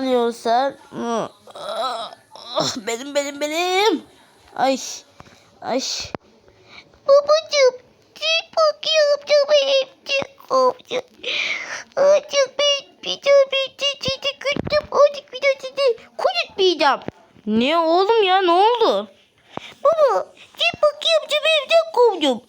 alıyorsan Ah, benim benim benim. Ay. Ay. Babacığım çok bakıyorum çok hepsi olacak. Artık ben bir bir çeşidi küttüm. Artık bir daha sizi konuşmayacağım. Ne oğlum ya ne oldu? Baba çok bakıyorum çok evden kovdum.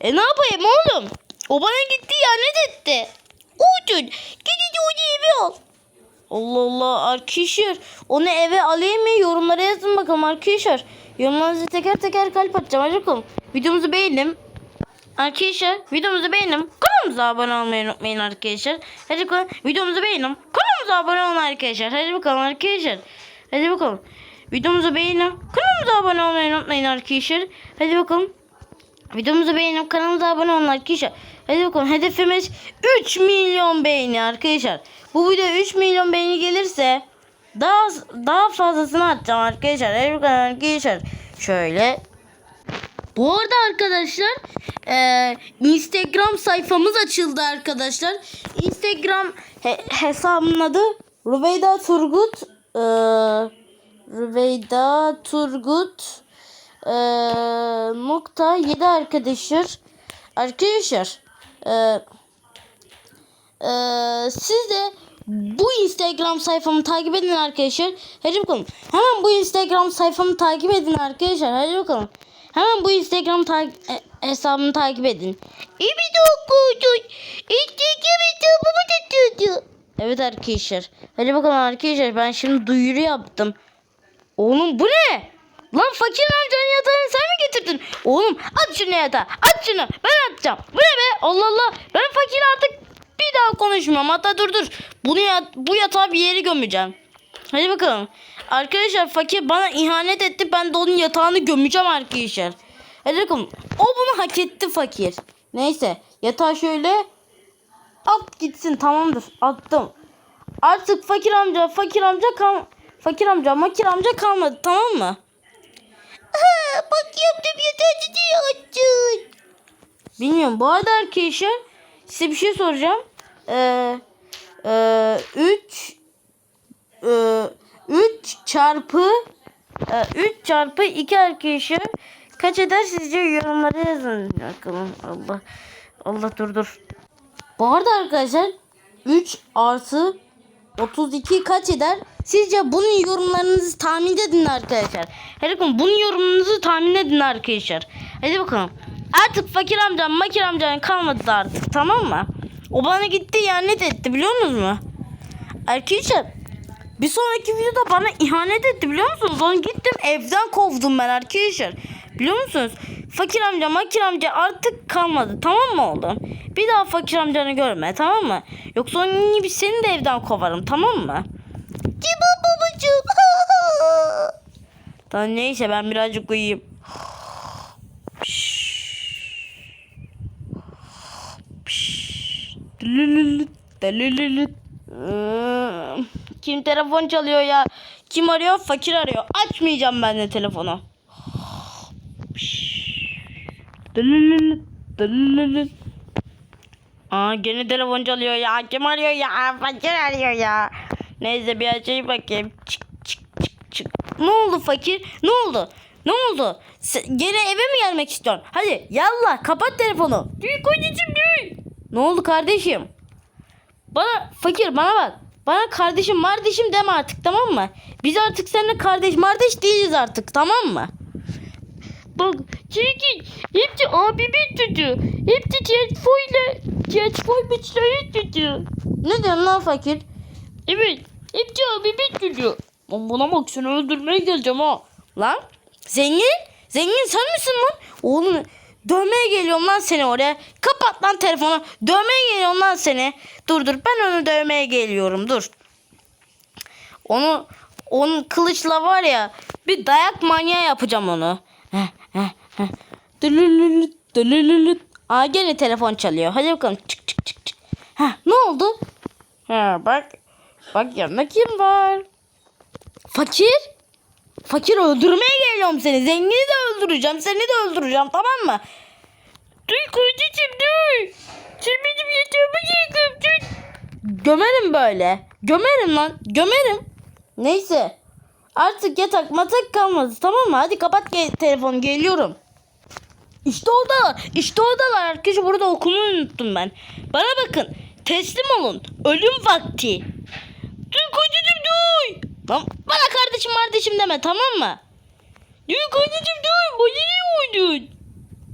E ne yapayım oğlum? O bana gitti ya ne etti? Olsun. Gidince onu eve al. Allah Allah arkadaşlar onu eve alayım mı yorumlara yazın bakalım arkadaşlar. Yorumlarınızı teker teker kalp atacağım bakalım. Videomuzu beğenin. Arkadaşlar videomuzu beğenin. Kanalımıza abone olmayı unutmayın arkadaşlar. Hadi bakalım videomuzu beğenin. Kanalımıza abone olun arkadaşlar. Hadi bakalım arkadaşlar. Hadi bakalım. Videomuzu beğenin. Kanalımıza abone olmayı unutmayın arkadaşlar. Hadi bakalım. Videomuzu beğenip kanalımıza abone olun arkadaşlar. Hadi bakalım hedefimiz 3 milyon beğeni arkadaşlar. Bu video 3 milyon beğeni gelirse daha daha fazlasını atacağım arkadaşlar. Hadi bakalım arkadaşlar. Şöyle. Bu arada arkadaşlar eee, Instagram sayfamız açıldı arkadaşlar. Instagram he- hesabımın adı Rüveyda Turgut. Eee Rüveyda Turgut eee, nokta 7 arkadaşlar. Arkadaşlar eee, eee, siz de bu Instagram sayfamı takip edin arkadaşlar. Hadi bakalım. Hemen bu Instagram sayfamı takip edin arkadaşlar. Hadi bakalım. Hemen bu Instagram ta- e- hesabımı takip edin. Evet arkadaşlar. Hadi bakalım arkadaşlar ben şimdi duyuru yaptım. Oğlum bu ne? Lan fakir amcanın yatağını sen mi getirdin? Oğlum at şunu yatağa. At şunu. Ben atacağım. Bu ne be? Allah Allah. Ben fakir artık bir daha konuşmuyorum. Hatta dur dur. Bunu yat bu yatağa bir yeri gömeceğim. Hadi bakalım. Arkadaşlar fakir bana ihanet etti. Ben de onun yatağını gömeceğim arkadaşlar. Hadi bakalım. O bunu hak etti fakir. Neyse. Yatağı şöyle At gitsin tamamdır. Attım. Artık fakir amca, fakir amca kal fakir amca, makir amca kalmadı tamam mı? Bak yaptım yeterli açtın. Bilmiyorum. Bu arada arkadaşlar size bir şey soracağım. Ee, e, 3 e, 3 çarpı e, 3 çarpı 2 arkadaşlar kaç eder sizce yorumlara yazın bakalım. Allah Allah dur dur. Bu arada arkadaşlar 3 artı 32 kaç eder? Sizce bunun yorumlarınızı tahmin edin arkadaşlar. Hadi bakalım bunun yorumunuzu tahmin edin arkadaşlar. Hadi bakalım. Artık fakir amcam makir amcam kalmadı artık tamam mı? O bana gitti ihanet etti biliyor musunuz mu? Arkadaşlar bir sonraki videoda bana ihanet etti biliyor musunuz? Onu gittim evden kovdum ben arkadaşlar. Biliyor musunuz? Fakir amca makir amca artık kalmadı tamam mı oğlum? Bir daha fakir amcanı görme tamam mı? Yoksa onun gibi seni de evden kovarım tamam mı? Tamam babacığım. Tamam neyse ben birazcık uyuyayım. Kim telefon çalıyor ya? Kim arıyor? Fakir arıyor. Açmayacağım ben de telefonu. Aa gene telefon çalıyor ya. Kim arıyor ya? Fakir arıyor ya. Neyse bir açayım bakayım. Çık çık çık çık. Ne oldu fakir? Ne oldu? Ne oldu? Sen gene eve mi gelmek istiyorsun? Hadi yallah kapat telefonu. Dur kocacığım dur. Ne oldu kardeşim? Bana fakir bana bak. Bana kardeşim kardeşim deme artık tamam mı? Biz artık seninle kardeş kardeş değiliz artık tamam mı? Bak çünkü hepsi abimin çocuğu. Hepsi Jetfoy'la Jetfoy biçleri çocuğu. Ne diyorsun lan fakir? Evet. Hepsi abimin çocuğu. Lan buna bak seni öldürmeye geleceğim ha. Lan zengin? Zengin sen misin lan? Oğlum dövmeye geliyorum lan seni oraya. Kapat lan telefonu. Dövmeye geliyorum lan seni. Dur dur ben onu dövmeye geliyorum dur. Onu onun kılıçla var ya bir dayak manyağı yapacağım onu. Heh, heh. Dülülülüt, dülülülüt. Aa gene telefon çalıyor. Hadi bakalım çık çık çık çık. Heh, ne oldu? Ha bak. Bak yanında kim var? Fakir. Fakir öldürmeye geliyorum seni. Zengini de öldüreceğim. Seni de öldüreceğim tamam mı? Dur kocacığım dur. Sen benim yatağıma yıkım. Dur. gömerim böyle. Gömerim lan. Gömerim. Neyse. Artık yatak matak kalmadı tamam mı? Hadi kapat ge- telefonu geliyorum. İşte odalar. İşte odalar. Arkadaşlar burada okumayı unuttum ben. Bana bakın. Teslim olun. Ölüm vakti. Dur kocacığım dur. Lan bana kardeşim kardeşim deme tamam mı? Dur kocacığım dur. Bana ne oldun?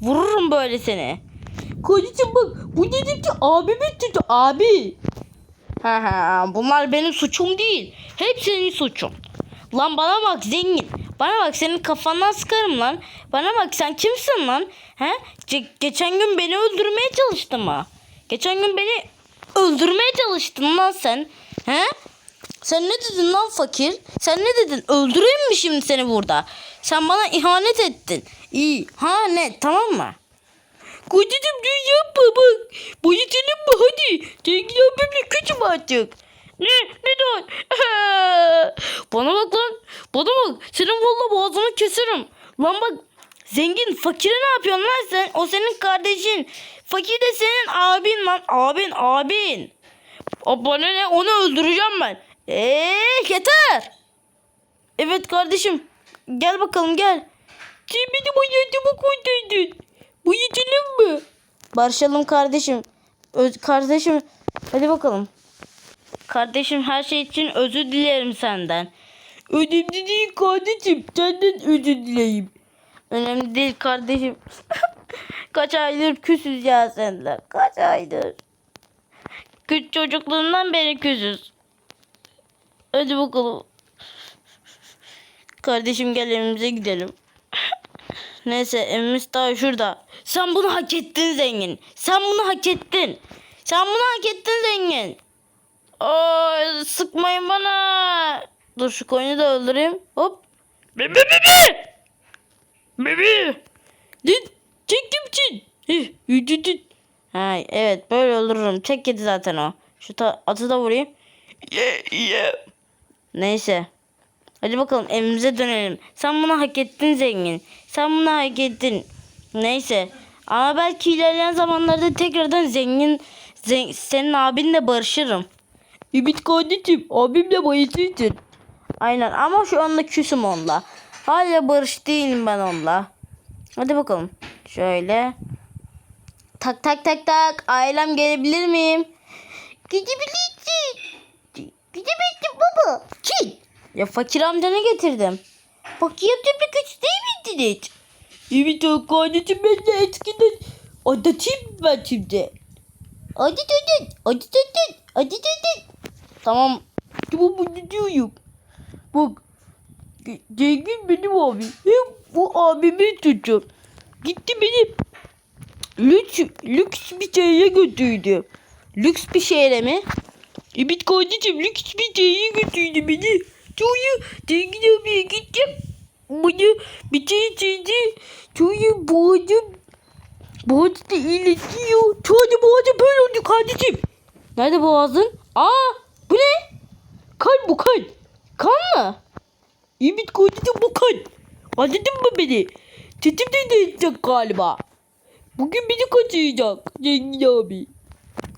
Vururum böyle seni. Kocacığım bak bu dedim ki abimi tuttu abi. Ha ha bunlar benim suçum değil. Hep senin suçun. Lan bana bak zengin. Bana bak senin kafandan sıkarım lan. Bana bak sen kimsin lan? He? Ce- geçen gün beni öldürmeye çalıştın mı? Geçen gün beni öldürmeye çalıştın lan sen. He? Sen ne dedin lan fakir? Sen ne dedin? Öldüreyim mi şimdi seni burada? Sen bana ihanet ettin. İyi. Ha ne? Tamam mı? Kocacığım dur yapma bak. Boyatalım mı hadi. Zengin abimle küçüm artık. Ne? Neden? Bana bak lan. Bana bak. Senin valla boğazını keserim. Lan bak. Zengin fakire ne yapıyorsun lan sen? O senin kardeşin. Fakir de senin abin lan. Abin abin. O bana ne? Onu öldüreceğim ben. Eee yeter. Evet kardeşim. Gel bakalım gel. Sen benim hayatımı kurtardın. Bu yetelim mi? Barışalım kardeşim. Öz kardeşim. Hadi bakalım. Kardeşim her şey için özür dilerim senden. Önemli değil kardeşim. Senden özür dileyim. Önemli değil kardeşim. Kaç aydır küsüz ya seninle. Kaç aydır. Küç çocukluğundan beri küsüz. Hadi bakalım. Kardeşim gel evimize gidelim. Neyse evimiz daha şurada. Sen bunu hak ettin zengin. Sen bunu hak ettin. Sen bunu hak ettin zengin. Oy, sıkmayın bana. Dur şu koyunu da öldüreyim. Hop. Bebe bebe. Bebe. Dit. Çek kimsin? Hih, dit. Ha, evet böyle öldürürüm. Tek yedi zaten o. Şu ta- atı da vurayım. Yeah, yeah. Neyse. Hadi bakalım evimize dönelim. Sen bunu hak ettin zengin. Sen bunu hak ettin. Neyse. Ama belki ilerleyen zamanlarda tekrardan zengin zen- senin abinle barışırım. Ümit kardeşim abimle barışırsın. Aynen ama şu anda küsüm onunla. Hala barış değilim ben onunla. Hadi bakalım. Şöyle. Tak tak tak tak. Ailem gelebilir miyim? Gidebilirsin. Gidemezsin baba. Çin. Ya fakir amcanı getirdim. Bak yaptığım bir güç değil miydi hiç? Evet o kardeşim ben de eskiden anlatayım ben şimdi. Hadi döndün. Hadi döndün. Hadi döndün. Tamam. Tamam bunu diyorum. Bak. Zengin benim abim. Hem bu abimin çocuğu. Gitti beni lüks, lüks bir şeye götürdü. Lüks bir şehre mi? Evet kardeşim lüks bir şeye götürdü beni. Sonra zengin abiye gittim. Bana bir şey içirdi. Sonra boğazım. Boğazı da iyileşiyor. Sonra boğazım böyle oldu kardeşim. Nerede boğazın? Aa bu ne? Kan bu kan. Kardeşim bu kan. Anladın mı beni? Sesim de değişecek galiba. Bugün beni kaçıracak Zengin abi.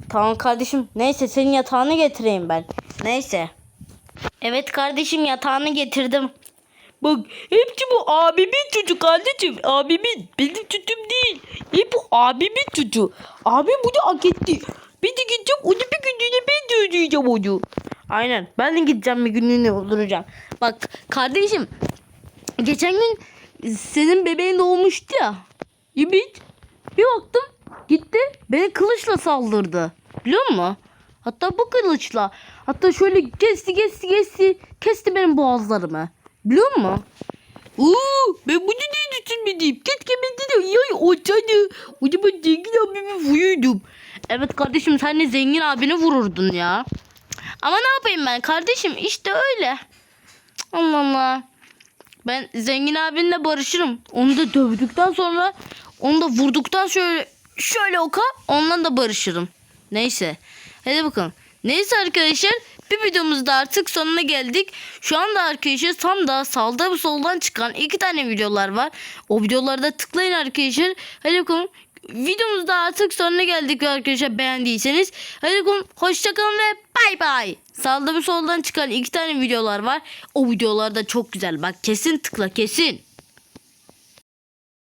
Tamam kardeşim. Neyse senin yatağını getireyim ben. Neyse. Evet kardeşim yatağını getirdim. Bak hepsi bu abimin çocuğu kardeşim. Abimin. Benim çocuğum değil. Hep bu abimin çocuğu. Abim bunu hak etti. Ben de gideceğim onu bir günlüğüne ben de ödeyeceğim onu. Aynen. Ben de gideceğim bir günlüğüne öldüreceğim. Bak kardeşim. Geçen gün senin bebeğin doğmuştu ya. Evet. Bir baktım gitti beni kılıçla saldırdı. Biliyor musun? Hatta bu kılıçla. Hatta şöyle kesti kesti kesti. Kesti benim boğazlarımı. Biliyor musun? Uuu ben bunu ne düşünmedim. Keşke ben de ya olsaydı. O zaman zengin abimi vuruyordum. Evet kardeşim sen de zengin abini vururdun ya. Ama ne yapayım ben kardeşim işte öyle. Allah Allah. Ben zengin abinle barışırım. Onu da dövdükten sonra onu da vurduktan şöyle şöyle oka ondan da barışırım. Neyse. Hadi bakalım. Neyse arkadaşlar bir videomuzda artık sonuna geldik. Şu anda arkadaşlar tam da sağda ve soldan çıkan iki tane videolar var. O videolarda tıklayın arkadaşlar. Hadi bakalım. Videomuzda artık sonuna geldik arkadaşlar beğendiyseniz. Hadi hoşçakalın ve bay bay. Sağda ve soldan çıkan iki tane videolar var. O videolar da çok güzel. Bak kesin tıkla kesin.